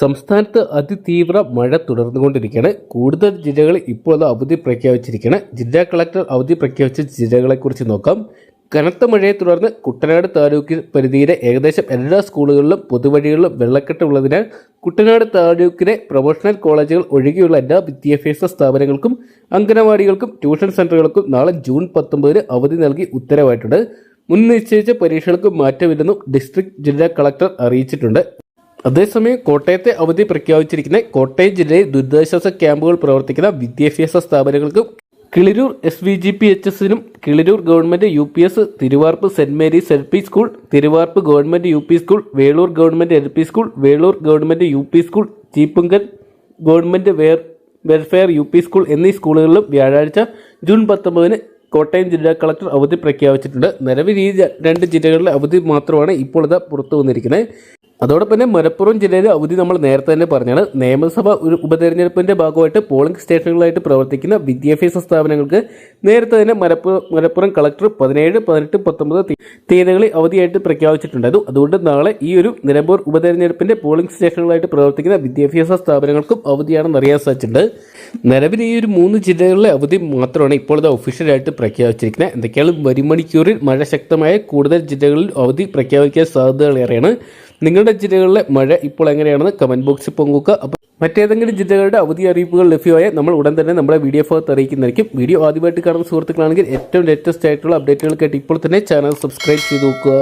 സംസ്ഥാനത്ത് അതിതീവ്ര മഴ തുടർന്നുകൊണ്ടിരിക്കുകയാണ്. കൂടുതൽ ജില്ലകൾ ഇപ്പോൾ അവധി പ്രഖ്യാപിച്ചിരിക്കുകയാണ്. ജില്ലാ കളക്ടർ അവധി പ്രഖ്യാപിച്ച ജില്ലകളെക്കുറിച്ച് നോക്കാം. കനത്ത മഴയെ തുടർന്ന് കുട്ടനാട് താലൂക്കിൽ പരിധിയിലെ ഏകദേശം എല്ലാ സ്കൂളുകളിലും പൊതുവഴികളിലും വെള്ളക്കെട്ട് ഉള്ളതിനാൽ കുട്ടനാട് താലൂക്കിലെ പ്രൊഫഷണൽ കോളേജുകൾ ഒഴികെയുള്ള എല്ലാ വിദ്യാഭ്യാസ സ്ഥാപനങ്ങൾക്കും അംഗനവാടികൾക്കും ട്യൂഷൻ സെന്ററുകൾക്കും നാളെ ജൂൺ പത്തൊമ്പതിന് അവധി നൽകി ഉത്തരവായിട്ടുണ്ട്. മുൻ നിശ്ചയിച്ച പരീക്ഷകൾക്ക് മാറ്റമില്ലെന്നും ഡിസ്ട്രിക്ട് ജില്ലാ കളക്ടർ അറിയിച്ചിട്ടുണ്ട്. അതേസമയം കോട്ടയത്തെ അവധി പ്രഖ്യാപിച്ചിരിക്കുന്ന കോട്ടയം ജില്ലയിൽ ദുരിതാശ്വാസ ക്യാമ്പുകൾ പ്രവർത്തിക്കുന്ന വിദ്യാഭ്യാസ സ്ഥാപനങ്ങൾക്കും Kiliroor S V G P H എസിനും Kiliroor government U P S Thiruvarppu saint Mary's L P school Thiruvarppu government U P school Veloor government L P school Veloor government U P school Cheeppunkal government where welfare U P school എന്നീ സ്കൂളുകളിലും വ്യാഴാഴ്ച June പത്തൊമ്പതിന് കോട്ടയം ജില്ലാ collector അവധി പ്രഖ്യാപിച്ചിട്ടുണ്ട്. നിലവിൽ ഈ രണ്ട് ജില്ലകളിലെ അവധി മാത്രമാണ് ഇപ്പോൾ ഇത് പുറത്തു വന്നിരിക്കുന്നത് അതോടൊപ്പം തന്നെ മലപ്പുറം ജില്ലയിലെ അവധി നമ്മൾ നേരത്തെ തന്നെ പറഞ്ഞാണ്. നിയമസഭ ഉപതെരഞ്ഞെടുപ്പിന്റെ ഭാഗമായിട്ട് പോളിംഗ് സ്റ്റേഷനുകളായിട്ട് പ്രവർത്തിക്കുന്ന വിദ്യാഭ്യാസ സ്ഥാപനങ്ങൾക്ക് നേരത്തെ തന്നെ മലപ്പുറം മലപ്പുറം കളക്ടർ പതിനേഴ് പതിനെട്ട് പത്തൊമ്പത് തീയതികളിൽ അവധിയായിട്ട് പ്രഖ്യാപിച്ചിട്ടുണ്ടായിരുന്നു. അതുകൊണ്ട് നാളെ ഈ ഒരു നിലമ്പൂർ ഉപതെരഞ്ഞെടുപ്പിന്റെ പോളിംഗ് സ്റ്റേഷനുകളായിട്ട് പ്രവർത്തിക്കുന്ന വിദ്യാഭ്യാസ സ്ഥാപനങ്ങൾക്കും അവധിയാണെന്ന് അറിയാൻ സാധിച്ചിട്ടുണ്ട്. നിലവിൽ ഈ ഒരു മൂന്ന് ജില്ലകളിലെ അവധി മാത്രമാണ് ഇപ്പോൾ ഇത് ഒഫീഷ്യലായിട്ട് പ്രഖ്യാപിച്ചിരിക്കുന്നത്. എന്തൊക്കെയാണ് വരും മണിക്കൂറിൽ മഴ ശക്തമായ കൂടുതൽ ജില്ലകളിൽ അവധി പ്രഖ്യാപിക്കാൻ സാധ്യതകളേറെയാണ് നിങ്ങളുടെ ജില്ലകളിലെ മഴ ഇപ്പോൾ എങ്ങനെയാണെന്ന് കമന്റ് ബോക്സിൽ പങ്കുവെക്കുക. അപ്പോൾ മറ്റേതെങ്കിലും ജില്ലകളുടെ അവധി അറിയിപ്പുകൾ ലഭ്യമായ നമ്മൾ ഉടൻ തന്നെ നമ്മുടെ വീഡിയോ ഭാഗത്ത് അറിയിക്കുന്നതായിരിക്കും. വീഡിയോ ആദ്യമായിട്ട് കാണുന്ന സുഹൃത്തുക്കളാണെങ്കിൽ ഏറ്റവും ലേറ്റസ്റ്റ് ആയിട്ടുള്ള അപ്ഡേറ്റുകൾക്കായിട്ട് ഇപ്പോൾ തന്നെ ചാനൽ സബ്സ്ക്രൈബ് ചെയ്ത് നോക്കുക.